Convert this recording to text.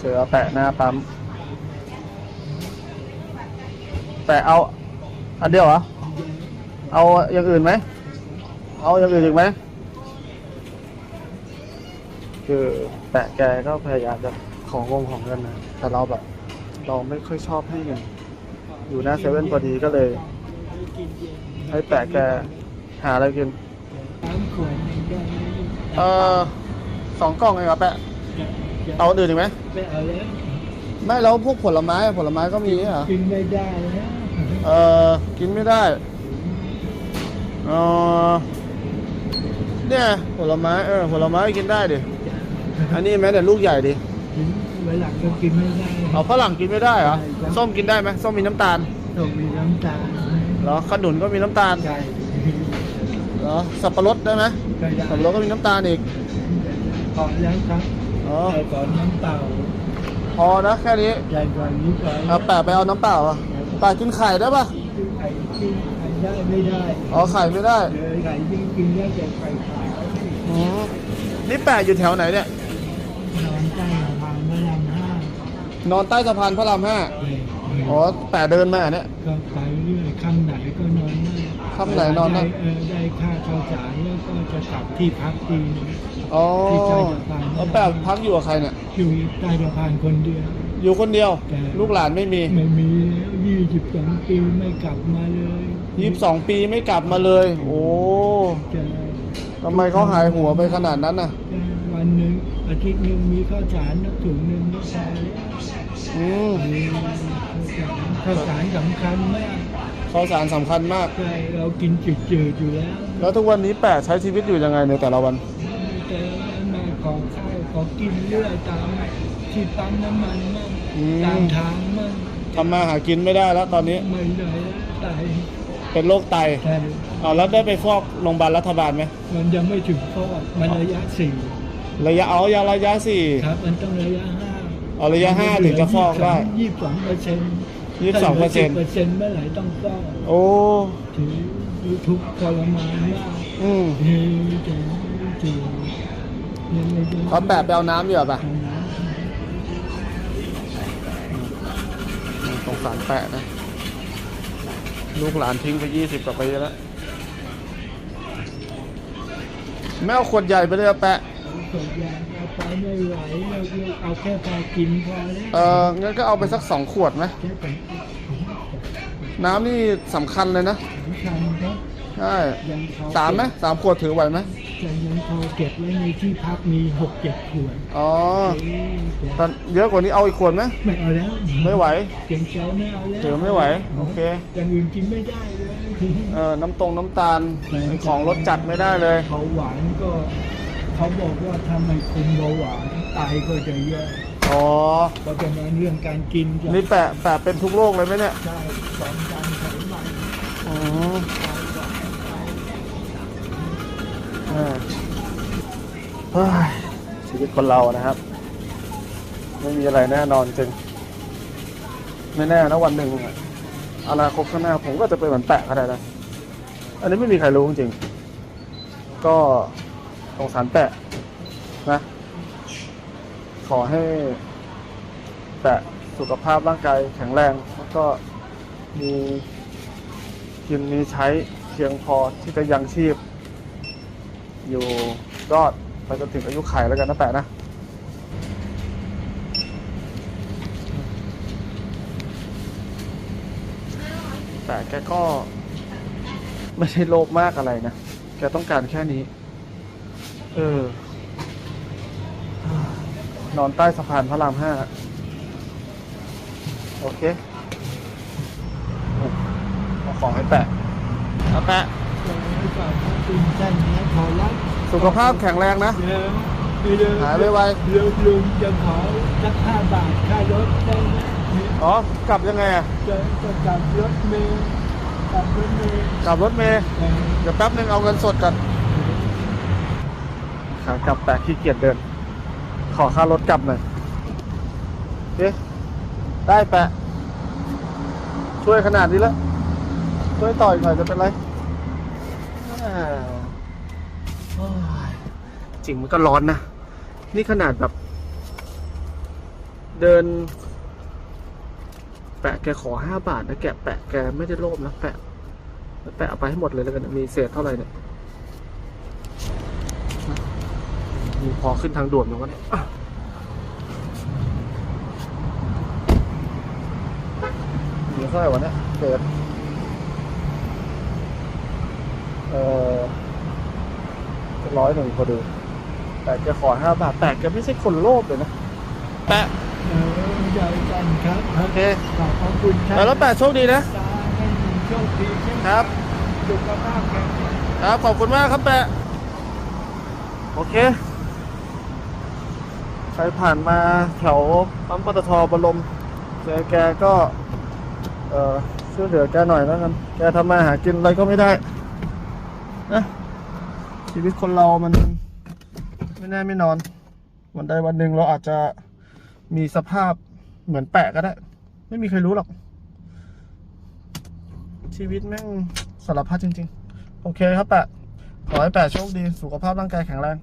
เจอแปะหน้าปั๊มแปะเอา อันเดียวเหรอ เอาอย่างอื่นไหม เอาอย่างอื่นอีกไหม คือแปะแกก็พยายามจะของงงของเงินนะ แต่เราแบบ เราไม่ค่อยชอบให้เงิน อยู่หน้าเซเว่นพอดีก็เลย ให้แปะแกหาอะไรกิน เออสองกล่องเองครับแปะ เอาอันอื่นอีกไหมไม่เอาแล้วไม่แล้วพวกผลไม้อะผลไม้ก็มีเหรอกินไม่ได้แล้วเออกินไม่ได้เออเนี่ยผลไม้เออผลไม้กินได้ดิอันนี้แม้แต่ลูกใหญ่ดิกินเวลาก็กินไม่ได้เอาฝรั่งกินไม่ได้เหรอส้มกินได้ไหมส้มมีน้ำตาลต้องมีน้ำตาลเหรอขนุนก็มีน้ำตาลใช่เหรอสับปะรดได้ไหมก็ได้สับปะรดก็มีน้ำตาลอีก พอแล้วครับอ๋อแต่ก่อนน้ำเปล่าพอนะแค่นี้ใหญ่กว่านี้ก่อนเอาแปะไปเอาน้ำเปล่าอะแปะกินไข่ได้ปะไข่กินไข่ได้ไม่ได้อ๋อไข่ไม่ได้เลยไข่ยิ่งกินได้แต่ไข่ขาวอืมนี่แปะอยู่แถวไหนเนี่ยนอนใต้สะพานพระรามห้านอนใต้สะพานพระรามห้าเลย อ๋อแปะเดินมาเนี่ย ก็ไปเรื่อยค่ำไหนก็นอนได้ค่ำไหนนอนได้เออได้ค่าข้าวสารแล้วก็จะกลับที่พักทีนึงอ๋อที่ใต้สะพานแล้วแปะพักอยู่กับใครเนี่ย อยู่ใต้สะพานคนเดียว อยู่คนเดียวแต่ลูกหลานไม่มีไม่มีแล้วยี่สิบสองปีไม่กลับมาเลยยี่สิบสองปีไม่กลับมาเลย โอ้จะทำไมเขาหายหัวไปขนาดนั้นน่ะวันหนึ่ง อาทิตย์หนึ่งมีข้าวสารนักถุงหนึ่งก็พอแล้วอืมมีข้าวสารสำคัญมากข้าวสารสำคัญมาก ใช่เรากินจืดๆอยู่แล้วแล้วทุกวันนี้แปะใช้ชีวิตอยู่ยังไงในแต่ละวัน แต่แม่ขอข้าวขอกินเรื่อยตามที่ปั๊มน้ำมันมั่งอืม ตามทางมั่งทำมาหากินไม่ได้แล้วตอนนี้ไม่ได้แล้วตายเป็นโรคไตแต่เอาแล้วได้ไปฟอกโรงพยาบาลรัฐบาลไหมมันยังไม่ถึงฟอกมันระยะสี่ ระยะเอายาระยะสี่ครับมันต้องระยะห้าเอาระยะห้าถึงจะฟอกได้ยี่สิบสองเปอร์เซ็นต์ยี่สิบสองเปอร์เซ็นต์เปอร์เซ็นต์เมื่อไหร่ต้องฟอกโอ้ถือยูทูบทรมานมากอืมเฮ้ยเจ๋งเจ๋งยังไม่ได้เขาแปะไปเอาน้ำอยู่ป่ะเอาน้สงสารแปะนะ ลูกหลานทิ้งไปยี่สิบกว่าปีแล้วไม่เอาขวดใหญ่ไปเลยอะแปะำส่วนใหญ่เอาไปไม่ไหวเราเอาแค่พอกินพอแล้วเอองั้นก็เอาไปสักสองขวดไหมแค่ผมน้ำนี่สำคัญเลยนะสำคัญครับใช่ยังพอสามไหมสามขวดถือไหวไหมจะยังพอเก็บไว้ในที่พักมีหกเจ็ดขวดอ๋อเอ้ยแต่แต่เยอะกว่านี้เอาอีกขวดไหมไม่เอาแล้วไม่ไหวเสียงใจไม่เอาแล้วถือไม่ไหวโอเคอย่างอื่นกินไม่ได้เลย เออน้ำตรงน้ำตาลไอ้ของรสจัดไม่ได้เลย เบาหวานก็ เขาบอกว่าถ้าไม่คุมเบาหวานไตก็จะแย่อ๋อ เพราะฉะนั้นเรื่องการกินจะนี่แปะแปะเป็นทุกโรคเลยไหมเนี่ยใช่ความดันไขมันอืมเออเฮ้ยชีวิตคนเรานะครับ ไม่มีอะไรแน่นอนจริง ไม่แน่นะวันหนึ่งอะอนาคตข้างหน้าผมก็จะเป็นเหมือนแปะก็ได้นะ อันนี้ไม่มีใครรู้จริงๆก็ สงสารแปะนะ ขอให้แปะสุขภาพร่างกายแข็งแรง แล้วก็มีกินมีใช้เพียงพอที่จะยังชีพ อยู่รอดไปจนถึงอายุไขแล้วกันนะแปะนะแต่แกก็ไม่ใช่โลภมากอะไรนะ แกต้องการแค่นี้ เออ นอนใต้สะพานพระรามห้า โอเคเอาของให้แปะเอาแปะจะไม่ก่อนถ้ากินสั้นนะขอรับสุขภาพแข็งแรงนะเดี๋ยวเดี๋ยวหายไวๆ ลุงลุงจะขอสักห้าบาทค่ารถได้ไหมอ๋อ กลับยังไงอะจะจะกลับรถเมล์กลับรถเมล์กลับรถเมย์เอ่อเดี๋ยวแป๊บนึงเอาเงินสดก่อน ขากลับแปะขี้เกียจเดิน ขอค่ารถกลับหน่อยเอ๊ะได้แปะ ช่วยขนาดนี้แล้ว ช่วยต่ออีกหน่อยจะเป็นไรจริงมันก็ร้อนนะ นี่ขนาดแบบ เดิน แปะแกขอห้าบาทนะแกะแปะแกไม่ได้โลภนะแปะ แปะเอาไปให้หมดเลยแล้วกัน มีเศษเท่าไหร่เนี่ยมี พอขึ้นทางด่วนมั้งวะเนี่ยอะมีเท่าไหร่วะเนี่ยเศษเออร้อยหนึ่งพอดีแต่แกขอห้าบาทแต่แกไม่ใช่คนโลภเลยนะแปะเออใหญ่กันครับโอเคขอบพระคุณครัแล้วแปะโชคดีนะตาให้หนุ่มโชคดีใช่ไหมครับสุขภาพแข็งแรงครับ ขอบคุณมากครับแปะโอเคใครผ่านมาแถวปั๊มปตทบรมเจอแกก็เออช่วยเหลือแกหน่อยแล้วกันแกทำมาหากินอะไรก็ไม่ได้นะชีวิตคนเรามันไม่แน่ไม่นอน วันใดวันหนึ่งเราอาจจะมีสภาพเหมือนแปะก็ได้ ไม่มีใครรู้หรอก ชีวิตแม่งสารพัดจริง ๆ โอเคครับแปะ ขอให้แปะโชคดี สุขภาพร่างกายแข็งแรง